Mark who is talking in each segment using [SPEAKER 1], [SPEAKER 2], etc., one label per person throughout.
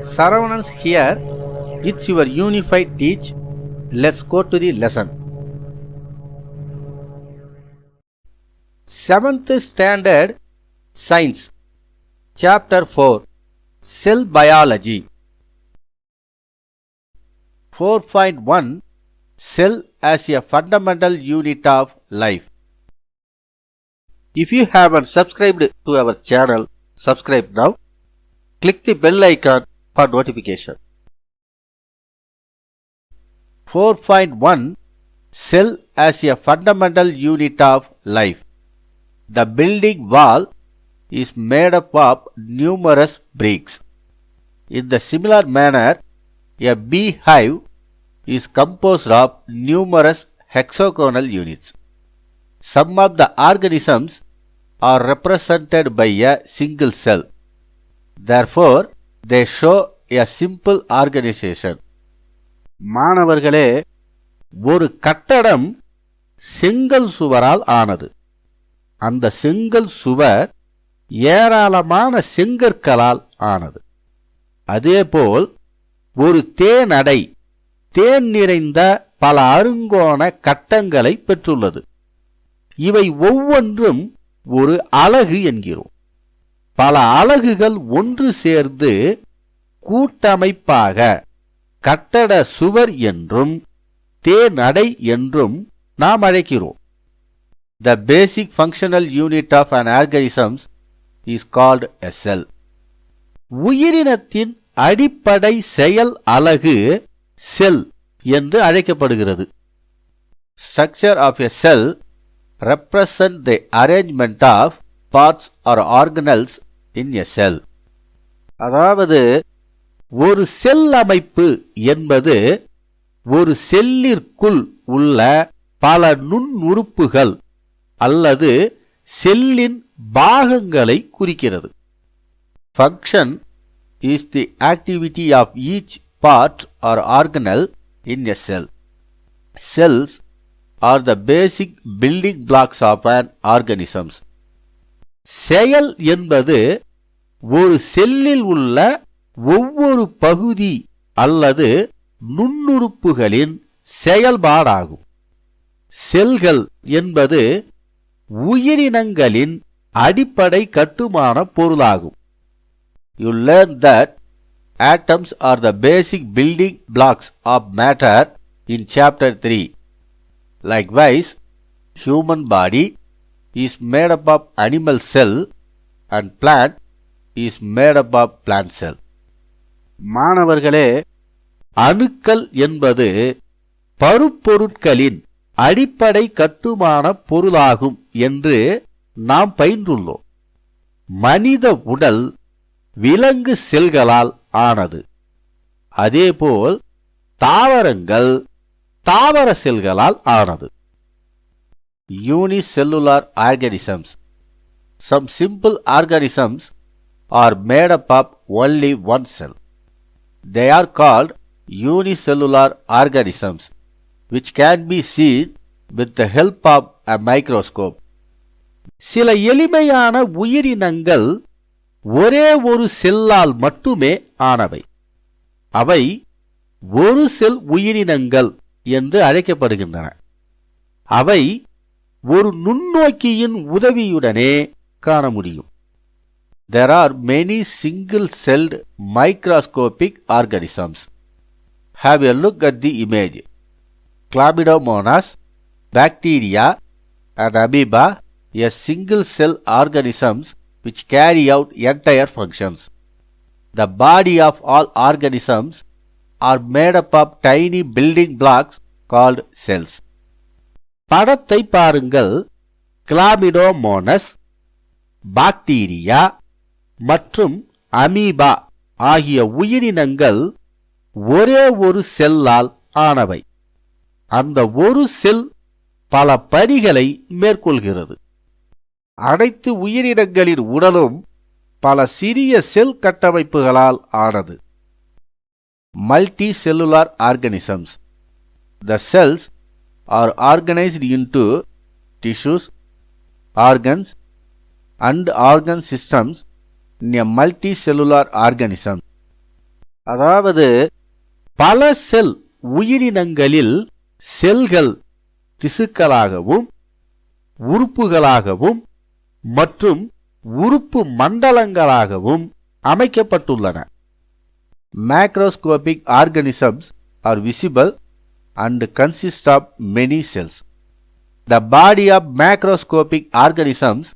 [SPEAKER 1] Saravanans here. It's your unified teach. Let's go to the lesson. Seventh Standard Science Chapter 4 Cell Biology 4.1 Cell as a fundamental unit of life. If you haven't subscribed to our channel, subscribe now. Click the bell icon for notification. 4.1 Cell as a fundamental unit of life. The building wall is made up of numerous bricks. In the similar manner, a beehive is composed of numerous hexagonal units. Some of the organisms are represented by a single cell. Therefore, they show a simple organisation மாணவர்களே ஒரு கட்டடம் செங்கல் சுவரால் ஆனது. அந்த செங்கல் சுவர் ஏராளமான செங்கற்களால் ஆனது. அதேபோல் ஒரு தேனடை தேன் நிறைந்த பல அருங்கோண கட்டங்களை பெற்றுள்ளது. இவை ஒவ்வொன்றும் ஒரு அழகு என்கிறோம். பல அலகுகள் ஒன்று சேர்ந்து கூட்டமைப்பாக கட்டட சுவர் என்றும் தேநடை என்றும் நாம் அழைக்கிறோம். The basic functional unit of an organisms is called a cell உயிரினத்தின் அடிப்படை செயல் அலகு செல் என்று அழைக்கப்படுகிறது. Structure of a cell represent the arrangement of parts or organelles in a cell அதாவது ஒரு செல் அமைப்பு என்பது ஒரு செல்லிற்குள் உள்ள பல நுண்ணுறுப்புகள் அல்லது செல்லின் பாகங்களை குறிக்கிறது. Function is the activity of each part or organelle in a cell cells are the basic building blocks of an organisms செயல் என்பது ஒரு செல்லில் உள்ள ஒவ்வொரு பகுதி அல்லது நுண்ணுறுப்புகளின் செயல்பாடாகும். செல்கள் என்பது உயிரினங்களின் அடிப்படை கட்டுமான பொருளாகும். You learn that atoms are the basic building building blocks of matter in chapter 3 likewise human body is made up of animal cell and plant is made up of plant cell. மாணவர்களே அணுக்கள் என்பது பருப்பொருட்களின் அடிப்படை கட்டுமான பொருளாகும் என்று நாம் பயின்றுள்ளோம். மனித உடல் விலங்கு செல்களால் ஆனது. அதேபோல் தாவரங்கள் தாவர செல்களால் ஆனது. Unicellular organisms some simple organisms are made up of only one cell they are called unicellular organisms which can be seen with the help of a microscope சில எளிமையான உயிரினங்கள் ஒரே ஒரு செல்லால் மட்டுமே ஆனவை. அவை ஒரு செல் உயிரினங்கள் என்று அழைக்கப்படுகின்றன. அவை ஒரு நுண்ணோக்கியின் உதவியுடனே காண முடியும் There are many single-celled microscopic organisms. Have a look at the image. Chlamydomonas, bacteria, and amoeba, a single-cell organisms which carry out entire functions. The body of all organisms are made up of tiny building blocks called cells. படத்தை பாருங்கள். Chlamydomonas bacteria மற்றும் amoeba ஆகிய உயிரினங்கள் ஒரே ஒரு செல்லால் ஆனவை. அந்த ஒரு செல் பல படிகளை மேற்கொள்கிறது. அனைத்து உயிரினங்களின் உடலும் பல சிறிய செல் கட்டமைப்புகளால் ஆனது. Multicellular organisms the cells are organised into tissues, organs, and organ systems in a multicellular organism. அதாவது பல செல் உயிரினங்களில் செல்கள் திசுக்களாகவும் உறுப்புகளாகவும் மற்றும் உறுப்பு மண்டலங்களாகவும் அமைக்கப்பட்டுள்ளன macroscopic organisms are visible and consist of many cells the body of macroscopic organisms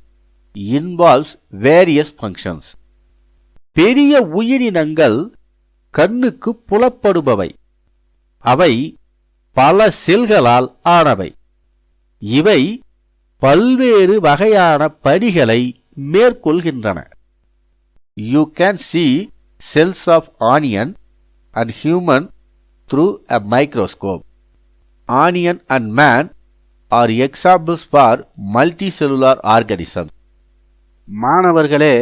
[SPEAKER 1] involves various functions பெரிய உயிரினங்கள் கண்ணுக்கு புலப்படுபவை அவை பல செல்களால் ஆனவை இவை பல்வேறு வகையான படிகளை மேற்கொள்கின்றன you can see cells of onion and human through a microscope Onion and man are examples for multicellular organism மாணவர்களே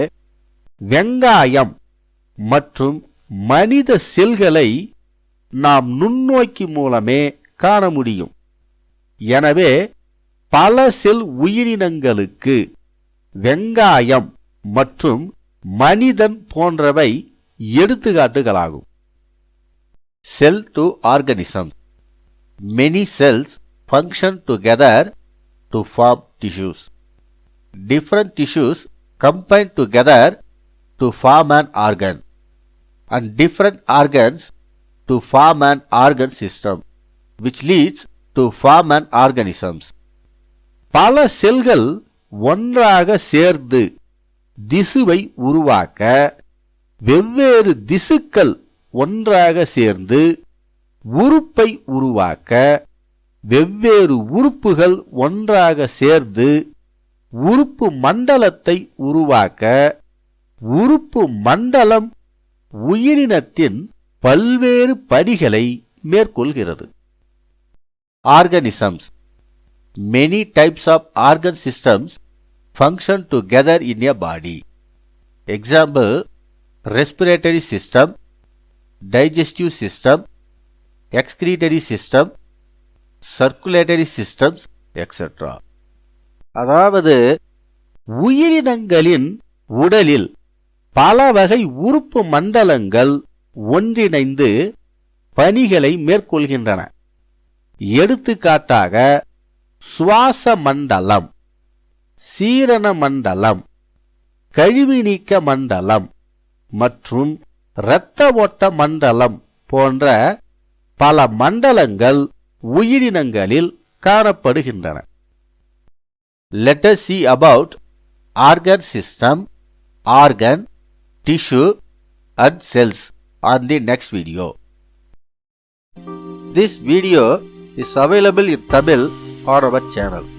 [SPEAKER 1] வெங்காயம் மற்றும் மனித செல்களை நாம் நுண்ணோக்கி மூலமே காண முடியும். எனவே பல செல் உயிரினங்களுக்கு வெங்காயம் மற்றும் மனிதன் போன்றவை எடுத்துக்காட்டுகளாகும். Cell to organism many cells function together to form tissues different tissues combine together to form an organ and different organs to form an organ system which leads to form an organisms பல செல்கள் ஒன்றாக சேர்ந்து திசுவை உருவாக்க வெவ்வேறு திசுக்கள் ஒன்றாக சேர்ந்து உறுப்பை உருவாக்க வெவ்வேறு உறுப்புகள் ஒன்றாக சேர்ந்து உறுப்பு மண்டலத்தை உருவாக்க உறுப்பு மண்டலம் உயிரினத்தின் பல்வேறு படிகளை மேற்கொள்கிறது. Organisms many types of organ systems function together in a body example respiratory system digestive system excretory system circulatory systems etcetera அதாவது உயிரினங்களின் உடலில் பல வகை உறுப்பு மண்டலங்கள் ஒன்றிணைந்து பணிகளை மேற்கொள்கின்றன. எடுத்துக்காட்டாக சுவாச மண்டலம் சீரண மண்டலம் கழிவு நீக்க மண்டலம் மற்றும் இரத்த ஓட்ட மண்டலம் போன்ற பல மண்டலங்கள் உயிரினங்களில் காணப்படுகின்றன let us see about organ system, organ, tissue and cells on the next video. This video is available in Tamil on our channel.